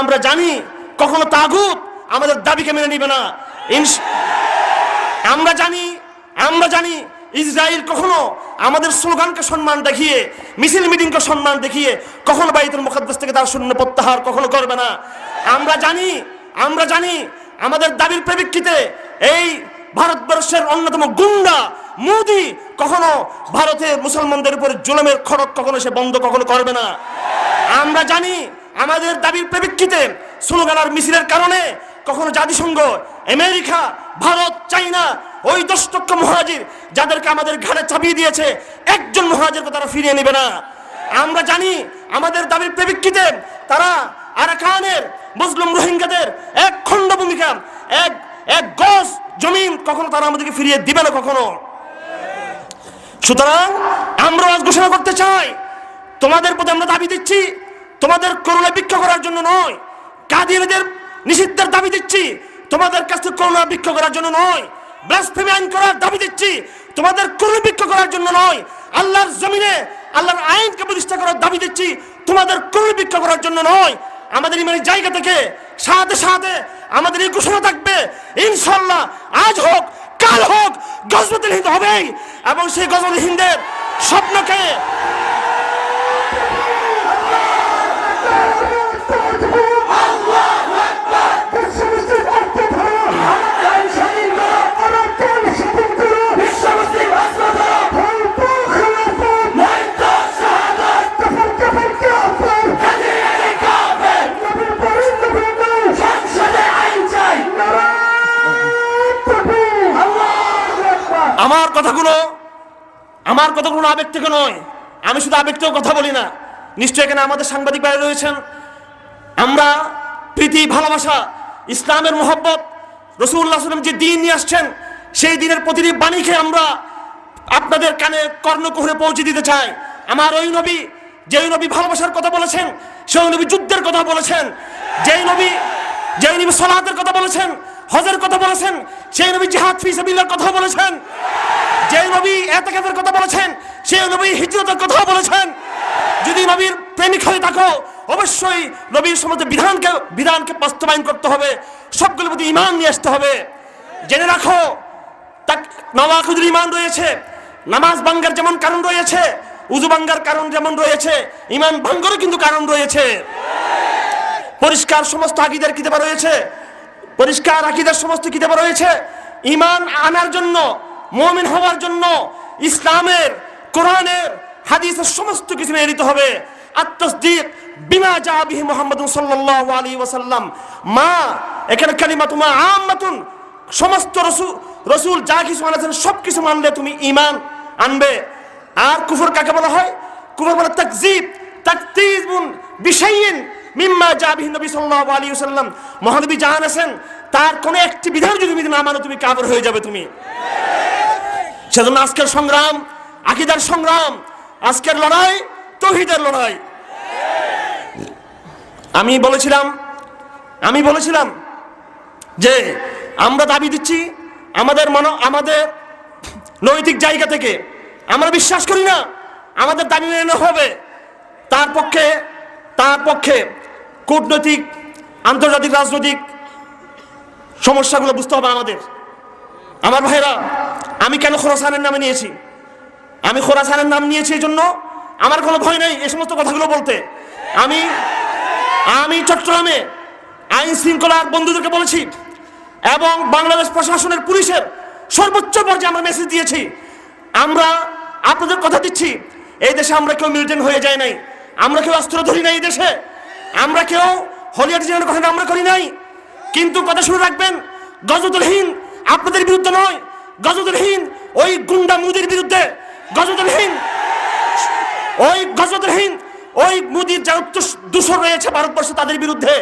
আমরা জানি, কখনো তাগুত আমাদের দাবিকে মেনে নিবে না। আমরা জানি আমরা জানি ইসরায়েল কখনো আমাদের স্লোগানকে সম্মান দেখিয়ে, মিছিল মিটিংকে সম্মান দেখিয়ে কখনো বাইতুল মুকদ্দাস থেকে তার শূন্য প্রত্যাহার কখনো করবে না। আমরা জানি আমরা জানি, আমাদের দাবির প্রেক্ষিতে এই ভারতবর্ষের অন্যতম গুন্ডা মোদি কখনো ভারতের মুসলমানদের উপর জুলুমের খড়ক কখনো সে বন্ধ কখনো করবে না। আমরা জানি আমাদের দাবির প্রেক্ষিতে স্লোগান আর মিছিলের কারণে কখনো জাতিসংঘ, আমেরিকা, ভারত, চাইনা, ওই দশ লক্ষ মহাজির যাদেরকে আমাদের ঘাড়ে চাপিয়ে দিয়েছে, একজন মহাজিরকে তারা ফিরিয়ে নেবে না। আমরা জানি আমাদের দাবির প্রেক্ষিতে তারা আরাকানের মুসলিম রোহিঙ্গাদের এক খণ্ড ভূমিকা, এক এক গজ জমিন কখনো তারা আমাদেরকে ফিরিয়ে দিবে না কখনো। সুতরাং আমরা আজ ঘোষণা করতে চাই, তোমাদের প্রতি আমরা দাবি দিচ্ছি তোমাদের করুণা ভিক্ষা করার জন্য নয়। কাদিয়ানদের নিষিদ্ধের দাবি দিচ্ছি। তোমাদের কাছে করুণা ভিক্ষা করার জন্য নয়। ব্লাসফেমি আইন করার দাবি দিচ্ছি। তোমাদের করুণা ভিক্ষা করার জন্য নয়। আল্লাহর জমিনে, আল্লাহর আইনকে প্রতিষ্ঠা করার দাবি দিচ্ছি। তোমাদের করুণা ভিক্ষা করার জন্য নয়। আমাদের ইমানের জায়গা থেকে সাথে সাথে আমাদের এই ঘোষণা থাকবে। ইনশাল্লাহ আজ হোক, কাল হোক গজবতুল হিন্দ হবেই। এবং সেই গজবতুল হিন্দের স্বপ্নকে আমার কথাগুলো আমার কথাগুলো আবেগ থেকে নয় আমি শুধু আবেগ থেকেও কথা বলি না। নিশ্চয় এখানে আমাদের সাংবাদিক ভাই রয়েছেন। আমরা প্রীতি, ভালোবাসা, ইসলামের মোহব্বত রসুল্লাহ সাল্লাম যে দিন নিয়ে আসছেন, সেই দিনের প্রতিটি বাণীকে আমরা আপনাদের কানে কর্ণকুহরে পৌঁছে দিতে চাই। আমার ওই নবী, যেই নবী ভালোবাসার কথা বলেছেন, সেই নবী যুদ্ধের কথা বলেছেন, যেই নবী যেই নবী সলাতের কথা বলেছেন, হজের কথা বলেছেন, সেই নবী জিহাদ ফি সাবিলের কথা বলেছেন যে নবী এতেকাফের কথা বলেছেন, সেই নবী হিজরতের কথা বলেছেন যদি নবীর প্রেমিক হয়ে থাকো, অবশ্যই নবীর সমস্ত বিধানকে বিধানকে বাস্তবায়ন করতে হবে, সবগুলোর প্রতি ইমান নিয়ে আসতে হবে। জেনে রাখো, তাক নওয়াকুজুর ইমান রয়েছে, নামাজ ভাঙ্গার যেমন কারণ রয়েছে, উজু ভাঙ্গার কারণ যেমন রয়েছে ইমান ভাঙ্গরও কিন্তু কারণ রয়েছে। পরিষ্কার সমস্ত আকিদের কিতাবা রয়েছে, পরিষ্কার আকিদের সমস্ত কিতাবা রয়েছে ইমান আনার জন্য, মুমিন হওয়ার জন্য, ইসলামের, কোরআনের হাদিসের সমস্ত কিছু মেনে নিতে হবে। আত্মসদিক বিমা যা বিহি মোহাম্মদ সাল্লাল্লাহু আলাইহি ওয়াসাল্লাম। মা, এখানে কালিমাতু মা আম্মাতুন। সমস্ত রসুল রসুল যা কিছু আনেছেন সব কিছু মানলে তুমি ইমান আনবে। আর কুফর কাকে বলা হয়? কুফর বলে তাকজিব তাকতিবুন বিশাইইন মিম্মা জাবিহি নবী সাল্লাল্লাহু আলাইহি ওয়াসাল্লাম। মহানবী জাহান আছেন তার কোন একটি বিধান যদি তুমি না মানো, তুমি কাফের হয়ে যাবে তুমি। সেজন্য আজকের সংগ্রাম, আকিদার সংগ্রাম আজকের লড়াই, তৌহিদের লড়াই। আমি বলেছিলাম আমি বলেছিলাম যে আমরা দাবি দিচ্ছি আমাদের মন, আমাদের নৈতিক জায়গা থেকে। আমরা বিশ্বাস করি না, আমাদের দাবি মেনে হবে। তার পক্ষে তার পক্ষে কূটনৈতিক, আন্তর্জাতিক, রাজনৈতিক সমস্যাগুলো বুঝতে হবে আমাদের। আমার ভাইরা আমি কেন খোরাসানের নামে নিয়েছি? আমি খোরাসানের নাম নিয়েছি এই জন্য আমার কোনো ভয় নেই এই সমস্ত কথাগুলো বলতে। আমি আমি চট্টগ্রামে আইন শৃঙ্খলার বন্ধুদেরকে বলেছি এবং বাংলাদেশ প্রশাসনের পুলিশের সর্বোচ্চ পর্যায়ে আমরা মেসেজ দিয়েছি। আমরা আপনাদের কথা দিচ্ছি, এই দেশে আমরা কেউ মিলিটেন্ট হয়ে যায় নাই। আমরা কেউ অস্ত্র ধরি নাই এই দেশে। আমরা কেউ হলিয়ার জিনের কথা আমরা করি নাই। কিন্তু কথা শুনে রাখবেন গজদুলহীন আপনাদের বিরুদ্ধে নয়। গজদুলহীন ওই গুন্ডা মুদির গজদুলহীন ওই গজদুলহীন ওই মুদির যারা দূষণ রয়েছে ভারতবর্ষে তাদের বিরুদ্ধে।